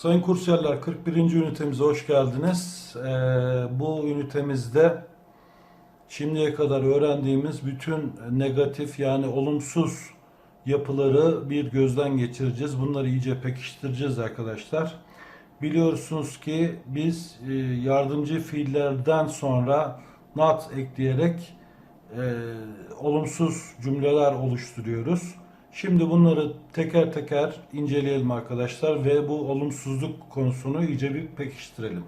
Sayın kursiyerler 41. ünitemize hoş geldiniz. Ee, bu ünitemizde şimdiye kadar öğrendiğimiz bütün negatif yani olumsuz yapıları bir gözden geçireceğiz. Bunları iyice pekiştireceğiz arkadaşlar. Biliyorsunuz ki biz e, yardımcı fiillerden sonra not ekleyerek e, olumsuz cümleler oluşturuyoruz. Şimdi bunları teker teker inceleyelim arkadaşlar ve bu olumsuzluk konusunu iyice bir pekiştirelim.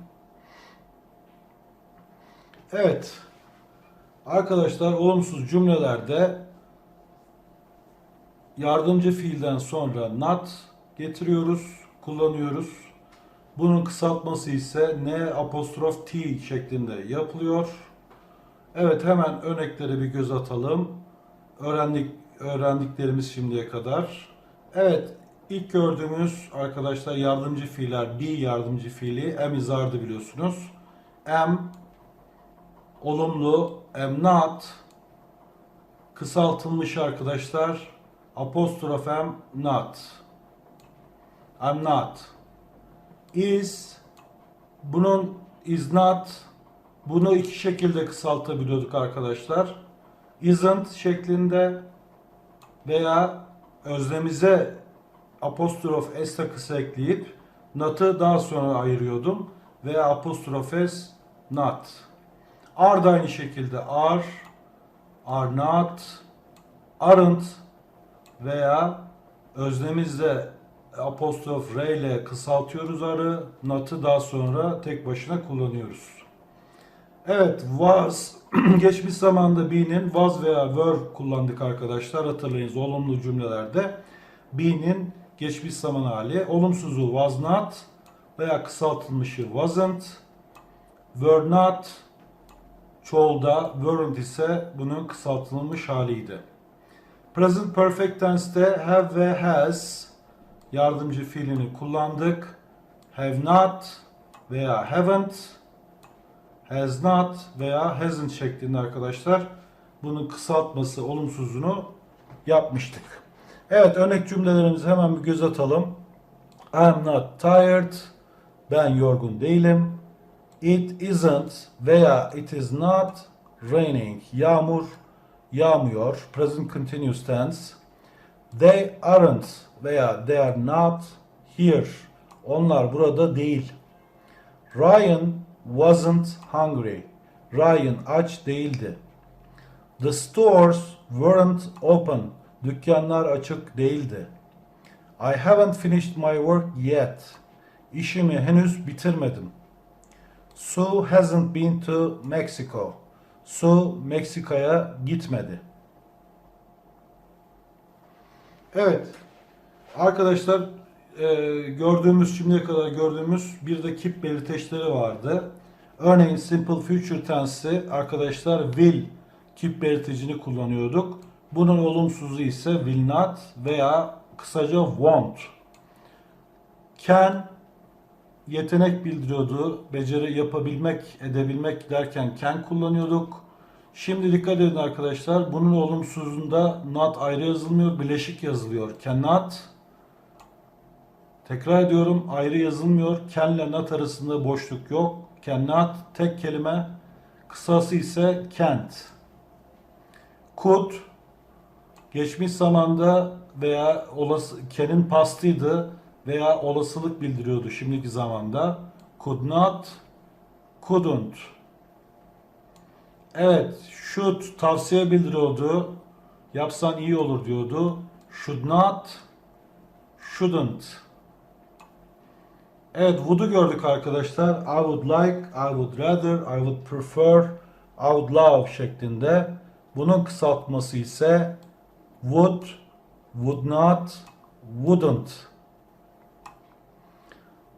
Evet. Arkadaşlar olumsuz cümlelerde yardımcı fiilden sonra not getiriyoruz, kullanıyoruz. Bunun kısaltması ise ne apostrof t şeklinde yapılıyor. Evet hemen örneklere bir göz atalım. Öğrendik öğrendiklerimiz şimdiye kadar. Evet ilk gördüğümüz arkadaşlar yardımcı fiiller be yardımcı fiili am is are'dı biliyorsunuz. Am olumlu am not kısaltılmış arkadaşlar apostrof am not. I'm not. Is bunun is not bunu iki şekilde kısaltabiliyorduk arkadaşlar. Isn't şeklinde veya özlemize apostrof s takısı ekleyip not'ı daha sonra ayırıyordum veya apostrof s not. Are da aynı şekilde are, are not, aren't veya özlemizde apostrof r ile kısaltıyoruz arı, not'ı daha sonra tek başına kullanıyoruz. Evet, was geçmiş zamanda be'nin was veya were kullandık arkadaşlar. Hatırlayınız olumlu cümlelerde be'nin geçmiş zaman hali. Olumsuzu was not veya kısaltılmışı wasn't. Were not çoğulda weren't ise bunun kısaltılmış haliydi. Present perfect tense'te have ve has yardımcı fiilini kullandık. Have not veya haven't has not veya hasn't şeklinde arkadaşlar bunun kısaltması olumsuzunu yapmıştık. Evet örnek cümlelerimizi hemen bir göz atalım. I'm not tired. Ben yorgun değilim. It isn't veya it is not raining. Yağmur yağmıyor. Present continuous tense. They aren't veya they are not here. Onlar burada değil. Ryan wasn't hungry. Ryan aç değildi. The stores weren't open. Dükkanlar açık değildi. I haven't finished my work yet. İşimi henüz bitirmedim. Sue hasn't been to Mexico. Sue Meksika'ya gitmedi. Evet. Arkadaşlar e, gördüğümüz şimdiye kadar gördüğümüz bir de keep belirteçleri vardı. Örneğin simple future tense'i arkadaşlar will keep belirtecini kullanıyorduk. Bunun olumsuzu ise will not veya kısaca won't. Can yetenek bildiriyordu. Beceri yapabilmek, edebilmek derken can kullanıyorduk. Şimdi dikkat edin arkadaşlar. Bunun olumsuzunda not ayrı yazılmıyor, bileşik yazılıyor. Cannot Tekrar ediyorum ayrı yazılmıyor. Can ile not arasında boşluk yok. Cannot tek kelime. Kısası ise can't. Could geçmiş zamanda veya olası can'in pastıydı veya olasılık bildiriyordu şimdiki zamanda. Could not, couldn't. Evet, should tavsiye bildiriyordu. Yapsan iyi olur diyordu. Should not, shouldn't. Evet, would'u gördük arkadaşlar. I would like, I would rather, I would prefer, I would love şeklinde. Bunun kısaltması ise would, would not, wouldn't.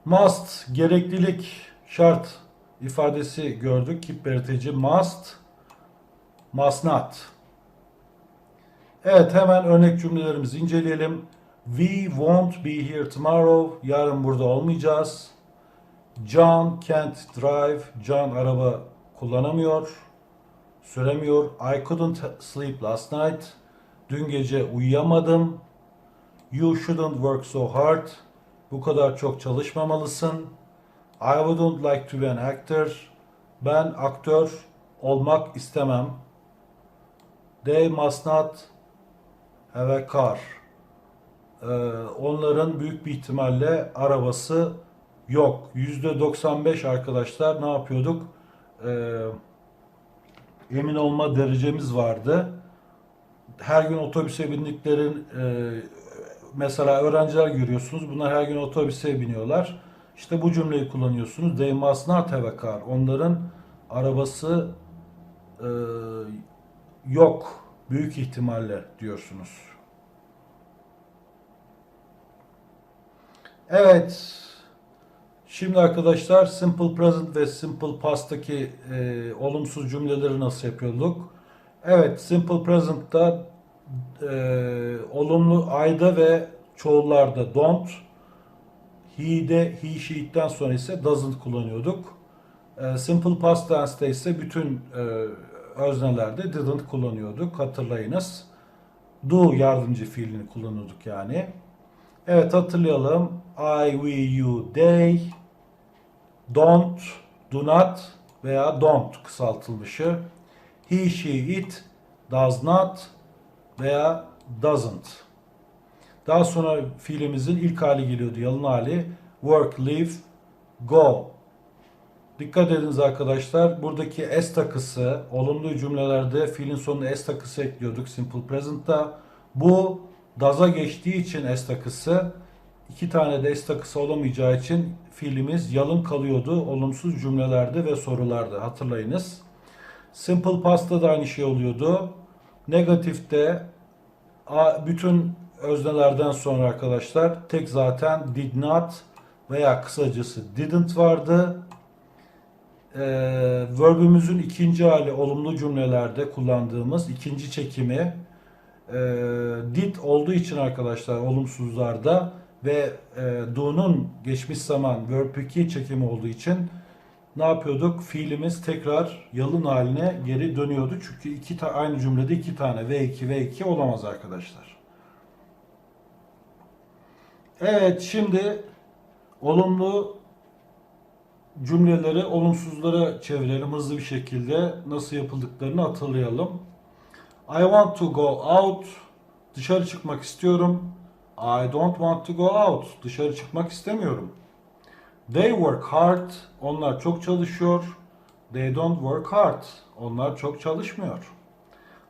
Must, gereklilik, şart ifadesi gördük. Keep belirteci must, must not. Evet hemen örnek cümlelerimizi inceleyelim. We won't be here tomorrow. Yarın burada olmayacağız. John can't drive. John araba kullanamıyor. Süremiyor. I couldn't sleep last night. Dün gece uyuyamadım. You shouldn't work so hard. Bu kadar çok çalışmamalısın. I wouldn't like to be an actor. Ben aktör olmak istemem. They must not have a car. Ee, onların büyük bir ihtimalle arabası yok. %95 arkadaşlar ne yapıyorduk? Ee, emin olma derecemiz vardı. Her gün otobüse bindiklerin e, mesela öğrenciler görüyorsunuz. Bunlar her gün otobüse biniyorlar. İşte bu cümleyi kullanıyorsunuz. They must not have a car. Onların arabası e, yok. Büyük ihtimalle diyorsunuz. Evet. Şimdi arkadaşlar simple present ve simple past'taki e, olumsuz cümleleri nasıl yapıyorduk? Evet, simple present'ta e, olumlu I'da ve çoğullarda don't, he'de, he, she'den sonra ise doesn't kullanıyorduk. E, simple past tense'te ise bütün e, öznelerde didn't kullanıyorduk. Hatırlayınız. Do yardımcı fiilini kullanıyorduk yani. Evet hatırlayalım. I, we, you, they, don't, do not veya don't kısaltılmışı. He, she, it, does not veya doesn't. Daha sonra fiilimizin ilk hali geliyordu, yalın hali. Work, live, go. Dikkat ediniz arkadaşlar. Buradaki s takısı, olumlu cümlelerde fiilin sonuna s takısı ekliyorduk simple present'ta. Bu does'a geçtiği için s takısı, iki tane de s takısı olamayacağı için fiilimiz yalın kalıyordu olumsuz cümlelerde ve sorularda. Hatırlayınız. Simple past'ta da aynı şey oluyordu. Negatifte bütün öznelerden sonra arkadaşlar tek zaten did not veya kısacası didn't vardı. Ee, verbümüzün ikinci hali olumlu cümlelerde kullandığımız ikinci çekimi e, did olduğu için arkadaşlar olumsuzlarda ve e, do'nun geçmiş zaman verb 2 çekimi olduğu için ne yapıyorduk? Fiilimiz tekrar yalın haline geri dönüyordu. Çünkü iki ta- aynı cümlede iki tane V2 V2 olamaz arkadaşlar. Evet şimdi olumlu cümleleri olumsuzlara çevirelim hızlı bir şekilde. Nasıl yapıldıklarını hatırlayalım. I want to go out. Dışarı çıkmak istiyorum. I don't want to go out. Dışarı çıkmak istemiyorum. They work hard. Onlar çok çalışıyor. They don't work hard. Onlar çok çalışmıyor.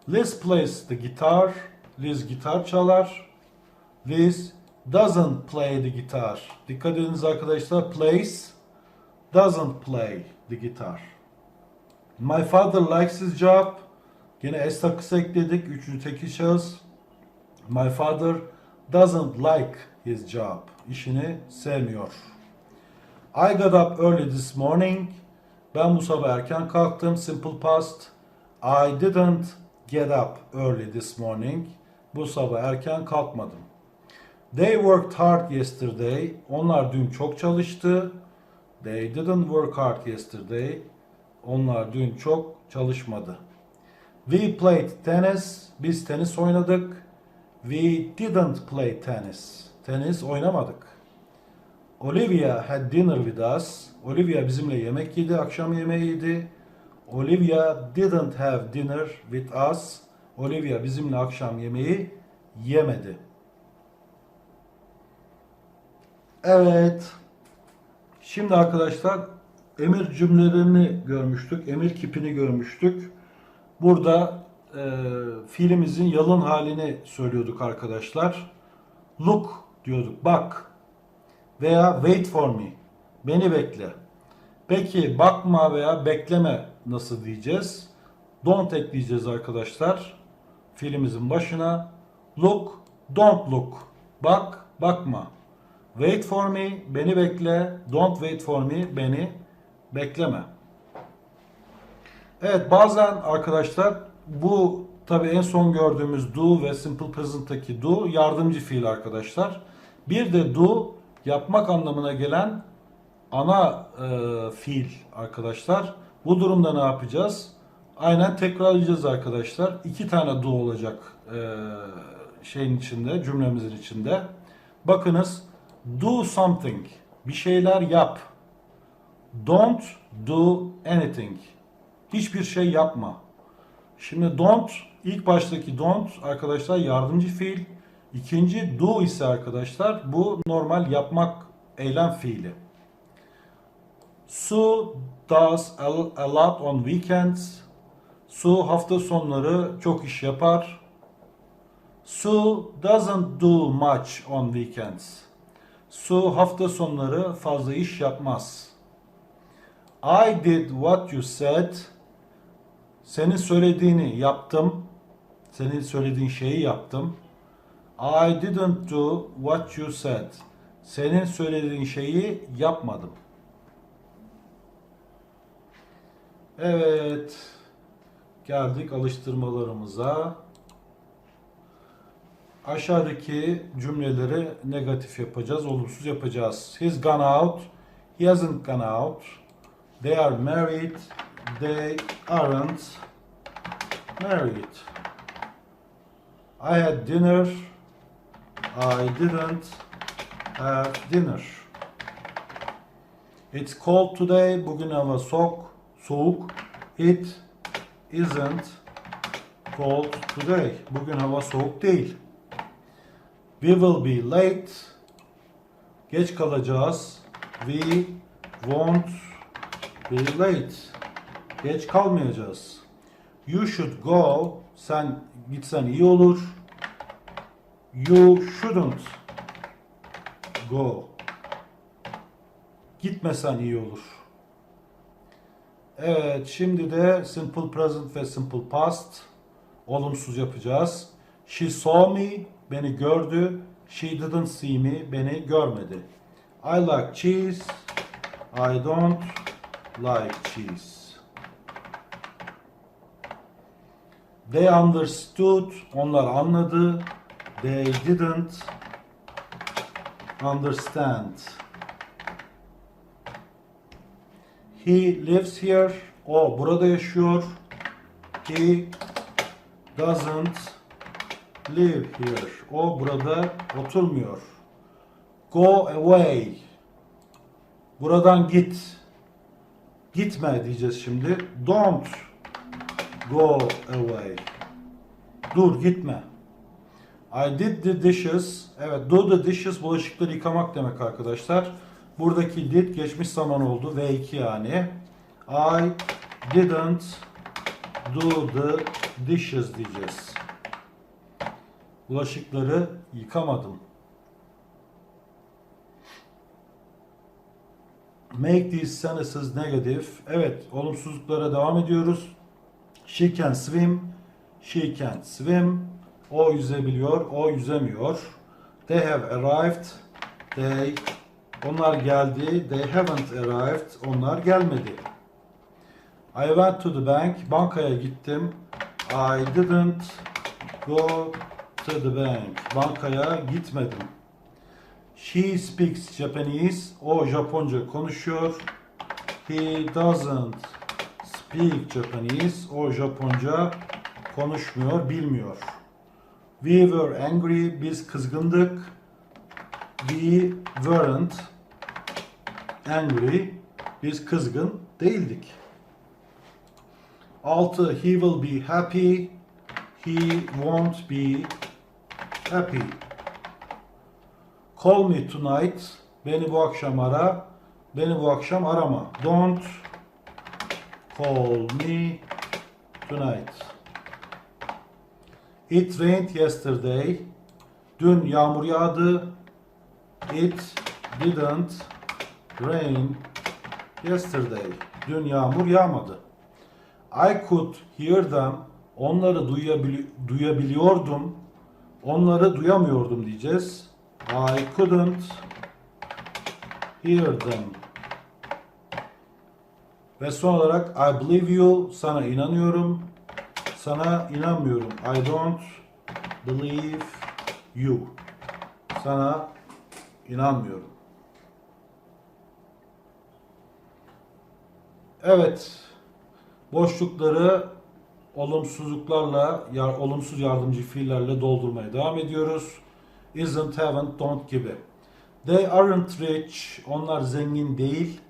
Liz plays the guitar. Liz gitar çalar. Liz doesn't play the guitar. Dikkat ediniz arkadaşlar. Plays doesn't play the guitar. My father likes his job. Yine s takısı ekledik. Üçüncü tekil şahıs. My father doesn't like his job. İşini sevmiyor. I got up early this morning. Ben bu sabah erken kalktım. Simple past. I didn't get up early this morning. Bu sabah erken kalkmadım. They worked hard yesterday. Onlar dün çok çalıştı. They didn't work hard yesterday. Onlar dün çok çalışmadı. We played tennis. Biz tenis oynadık. We didn't play tennis. Tenis oynamadık. Olivia had dinner with us. Olivia bizimle yemek yedi, akşam yemeği yedi. Olivia didn't have dinner with us. Olivia bizimle akşam yemeği yemedi. Evet. Şimdi arkadaşlar emir cümlelerini görmüştük. Emir kipini görmüştük. Burada e, fiilimizin yalın halini söylüyorduk arkadaşlar. Look diyorduk. Bak. Veya wait for me. Beni bekle. Peki bakma veya bekleme nasıl diyeceğiz? Don't ekleyeceğiz arkadaşlar. Fiilimizin başına. Look, don't look. Bak, bakma. Wait for me, beni bekle. Don't wait for me, beni bekleme. Evet bazen arkadaşlar bu tabi en son gördüğümüz do ve simple present'taki do yardımcı fiil arkadaşlar. Bir de do yapmak anlamına gelen ana e, fiil arkadaşlar. Bu durumda ne yapacağız? Aynen tekrarlayacağız arkadaşlar. İki tane do olacak e, şeyin içinde, cümlemizin içinde. Bakınız Do something. Bir şeyler yap. Don't do anything. Hiçbir şey yapma. Şimdi don't ilk baştaki don't arkadaşlar yardımcı fiil. İkinci do ise arkadaşlar bu normal yapmak eylem fiili. Sue does a, lot on weekends. Sue hafta sonları çok iş yapar. Sue doesn't do much on weekends. Sue hafta sonları fazla iş yapmaz. I did what you said. Senin söylediğini yaptım. Senin söylediğin şeyi yaptım. I didn't do what you said. Senin söylediğin şeyi yapmadım. Evet. Geldik alıştırmalarımıza. Aşağıdaki cümleleri negatif yapacağız, olumsuz yapacağız. He's gone out. He hasn't gone out. They are married. They aren't married. I had dinner. I didn't have dinner. It's cold today. Bugün hava soğuk. Soğuk. It isn't cold today. Bugün hava soğuk değil. We will be late. Geç kalacağız. We won't be late. Geç kalmayacağız. You should go. Sen gitsen iyi olur. You shouldn't go. Gitmesen iyi olur. Evet, şimdi de simple present ve simple past olumsuz yapacağız. She saw me, beni gördü. She didn't see me, beni görmedi. I like cheese. I don't like cheese. They understood, onlar anladı. They didn't understand. He lives here. O burada yaşıyor. He doesn't live here. O burada oturmuyor. Go away. Buradan git. Gitme diyeceğiz şimdi. Don't go away. Dur gitme. I did the dishes. Evet, do the dishes bulaşıkları yıkamak demek arkadaşlar. Buradaki did geçmiş zaman oldu. V2 yani. I didn't do the dishes diyeceğiz. Bulaşıkları yıkamadım. Make these sentences negative. Evet, olumsuzluklara devam ediyoruz. She can swim. She can't swim. O yüzebiliyor, o yüzemiyor. They have arrived. They onlar geldi. They haven't arrived. Onlar gelmedi. I went to the bank. Bankaya gittim. I didn't go to the bank. Bankaya gitmedim. She speaks Japanese. O Japonca konuşuyor. He doesn't speak Japanese. O Japonca konuşmuyor, bilmiyor. We were angry. Biz kızgındık. We weren't angry. Biz kızgın değildik. 6. He will be happy. He won't be happy. Call me tonight. Beni bu akşam ara. Beni bu akşam arama. Don't call me tonight. It rained yesterday. Dün yağmur yağdı. It didn't rain yesterday. Dün yağmur yağmadı. I could hear them. Onları duyabili- duyabiliyordum. Onları duyamıyordum diyeceğiz. I couldn't hear them. Ve son olarak I believe you. Sana inanıyorum. Sana inanmıyorum. I don't believe you. Sana inanmıyorum. Evet. Boşlukları olumsuzluklarla, ya, olumsuz yardımcı fiillerle doldurmaya devam ediyoruz. Isn't, haven't, don't gibi. They aren't rich. Onlar zengin değil.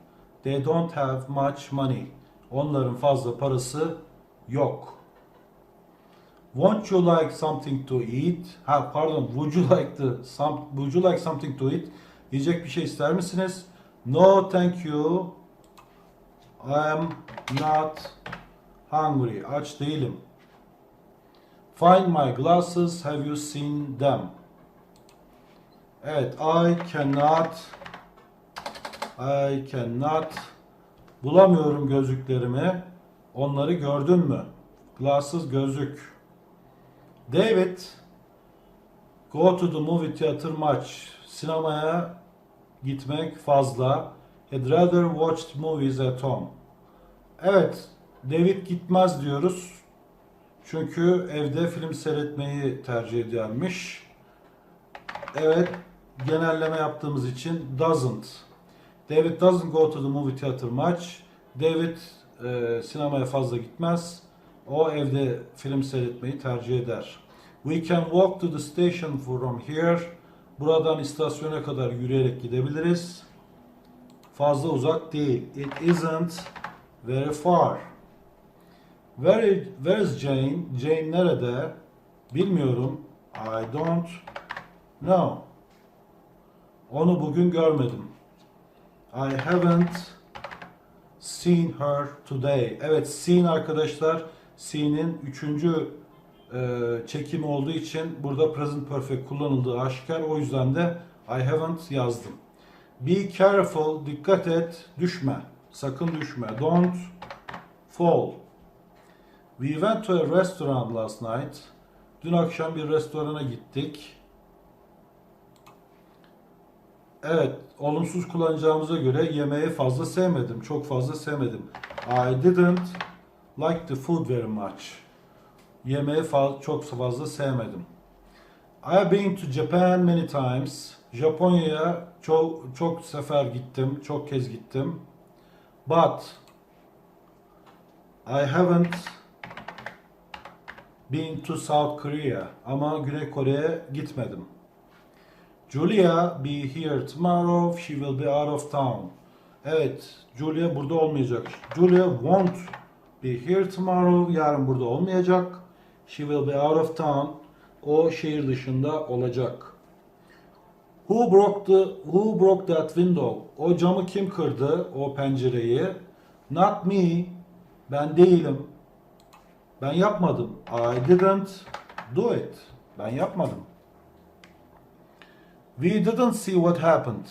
They don't have much money. Onların fazla parası yok. Won't you like something to eat? Ha pardon. Would you like the some Would you like something to eat? Yiyecek bir şey ister misiniz? No, thank you. I'm not hungry. Aç değilim. Find my glasses. Have you seen them? Evet, I cannot I cannot bulamıyorum gözlüklerimi. Onları gördün mü? Glasses gözlük. David go to the movie theater much. Sinemaya gitmek fazla. He'd rather watch movies at home. Evet, David gitmez diyoruz. Çünkü evde film seyretmeyi tercih edermiş. Evet, genelleme yaptığımız için doesn't. David doesn't go to the movie theater much. David e, sinemaya fazla gitmez. O evde film seyretmeyi tercih eder. We can walk to the station from here. Buradan istasyona kadar yürüyerek gidebiliriz. Fazla uzak değil. It isn't very far. Where, where is Jane? Jane nerede? Bilmiyorum. I don't know. Onu bugün görmedim. I haven't seen her today. Evet, seen arkadaşlar. Seen'in üçüncü e, çekimi olduğu için burada present perfect kullanıldığı aşikar. O yüzden de I haven't yazdım. Be careful, dikkat et, düşme. Sakın düşme. Don't fall. We went to a restaurant last night. Dün akşam bir restorana gittik. Evet, olumsuz kullanacağımıza göre yemeği fazla sevmedim. Çok fazla sevmedim. I didn't like the food very much. Yemeği fa- çok fazla sevmedim. I have been to Japan many times. Japonya'ya çok çok sefer gittim, çok kez gittim. But I haven't been to South Korea. Ama Güney Kore'ye gitmedim. Julia be here tomorrow. She will be out of town. Evet, Julia burada olmayacak. Julia won't be here tomorrow. Yarın burada olmayacak. She will be out of town. O şehir dışında olacak. Who broke the Who broke that window? O camı kim kırdı? O pencereyi. Not me. Ben değilim. Ben yapmadım. I didn't do it. Ben yapmadım. We didn't see what happened.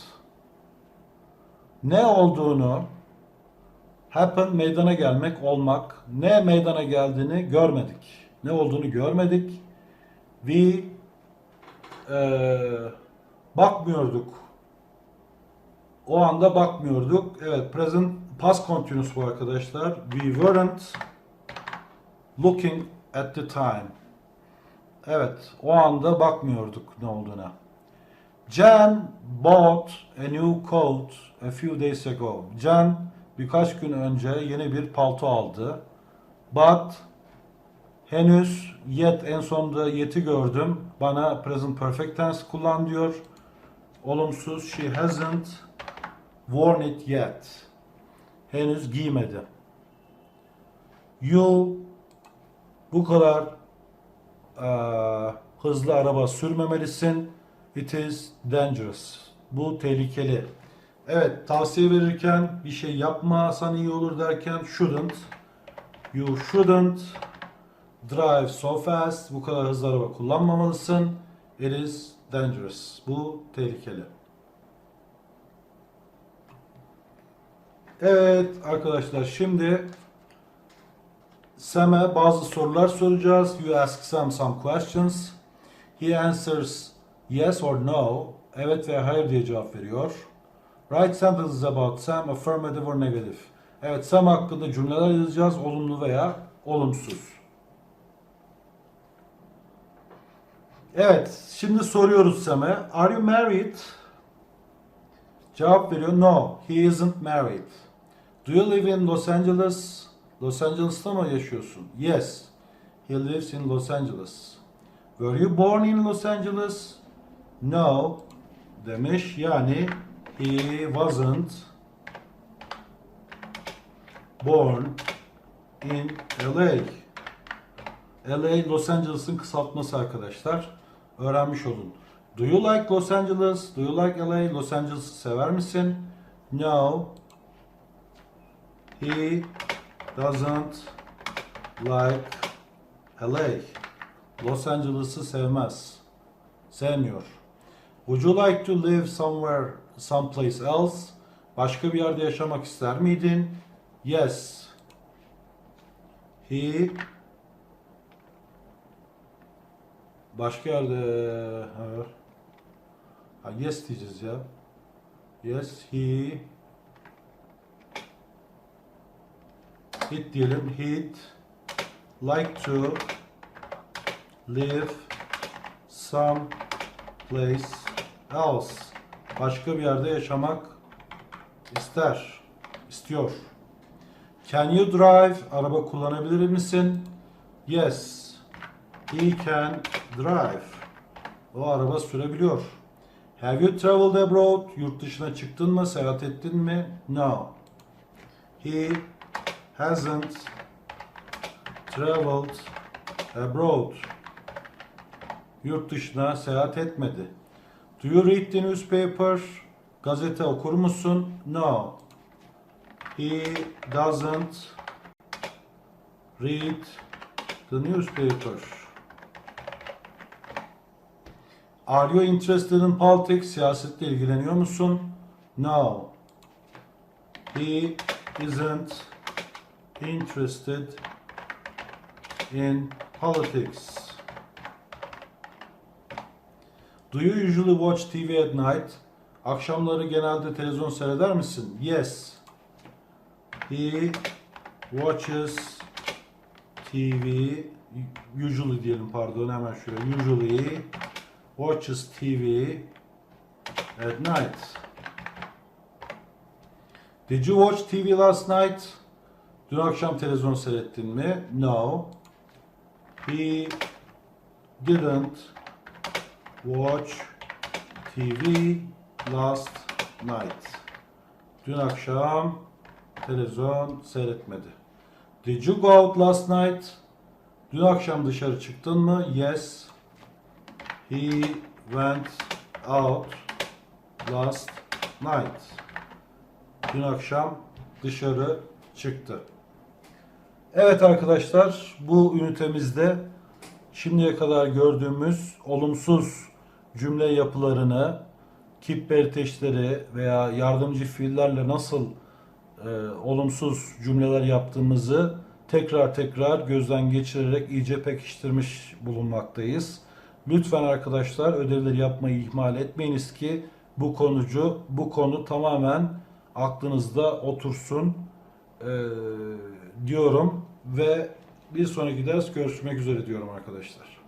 Ne olduğunu happen meydana gelmek, olmak. Ne meydana geldiğini görmedik. Ne olduğunu görmedik. We eee, bakmıyorduk. O anda bakmıyorduk. Evet, present past continuous bu arkadaşlar. We weren't looking at the time. Evet, o anda bakmıyorduk ne olduğuna. Jan bought a new coat a few days ago. Jan birkaç gün önce yeni bir palto aldı. But henüz yet en sonunda yet'i gördüm. Bana present perfect tense kullan diyor. Olumsuz she hasn't worn it yet. Henüz giymedi. You bu kadar eee, hızlı araba sürmemelisin. It is dangerous. Bu tehlikeli. Evet, tavsiye verirken bir şey yapmasan iyi olur derken shouldn't. You shouldn't drive so fast. Bu kadar hızlı araba kullanmamalısın. It is dangerous. Bu tehlikeli. Evet arkadaşlar şimdi Sam'e bazı sorular soracağız. You ask Sam some questions. He answers yes or no. Evet veya hayır diye cevap veriyor. Write sentences about Sam, affirmative or negative. Evet Sam hakkında cümleler yazacağız. Olumlu veya olumsuz. Evet, şimdi soruyoruz Sam'e. Are you married? Cevap veriyor. No, he isn't married. Do you live in Los Angeles? Los Angeles'ta mı yaşıyorsun? Yes, he lives in Los Angeles. Were you born in Los Angeles? No, demiş. Yani he wasn't born in LA. LA Los Angeles'ın kısaltması arkadaşlar. Öğrenmiş olun. Do you like Los Angeles? Do you like LA? Los Angeles'ı sever misin? No. He doesn't like LA. Los Angeles'ı sevmez. Sevmiyor. Would you like to live somewhere, someplace else? Başka bir yerde yaşamak ister miydin? Yes. He Başka yerde ha, yes diyeceğiz ya. Yes, he He'd diyelim. He'd like to live some place else. Başka bir yerde yaşamak ister. istiyor. Can you drive? Araba kullanabilir misin? Yes. He can drive. O araba sürebiliyor. Have you traveled abroad? Yurt dışına çıktın mı? Seyahat ettin mi? No. He hasn't traveled abroad. Yurt dışına seyahat etmedi. Do you read the newspaper? Gazete okur musun? No. He doesn't read the newspaper. Are you interested in politics? Siyasetle ilgileniyor musun? No. He isn't interested in politics. Do you usually watch TV at night? Akşamları genelde televizyon seyreder misin? Yes. He watches TV usually diyelim pardon hemen şuraya. Usually watches TV at night. Did you watch TV last night? Dün akşam televizyon seyrettin mi? No. He didn't watch TV last night. Dün akşam televizyon seyretmedi. Did you go out last night? Dün akşam dışarı çıktın mı? Yes. He went out last night. Dün akşam dışarı çıktı. Evet arkadaşlar bu ünitemizde şimdiye kadar gördüğümüz olumsuz cümle yapılarını, kip belirteçleri veya yardımcı fiillerle nasıl e, olumsuz cümleler yaptığımızı tekrar tekrar gözden geçirerek iyice pekiştirmiş bulunmaktayız. Lütfen arkadaşlar ödevleri yapmayı ihmal etmeyiniz ki bu konucu bu konu tamamen aklınızda otursun e, diyorum ve bir sonraki ders görüşmek üzere diyorum arkadaşlar.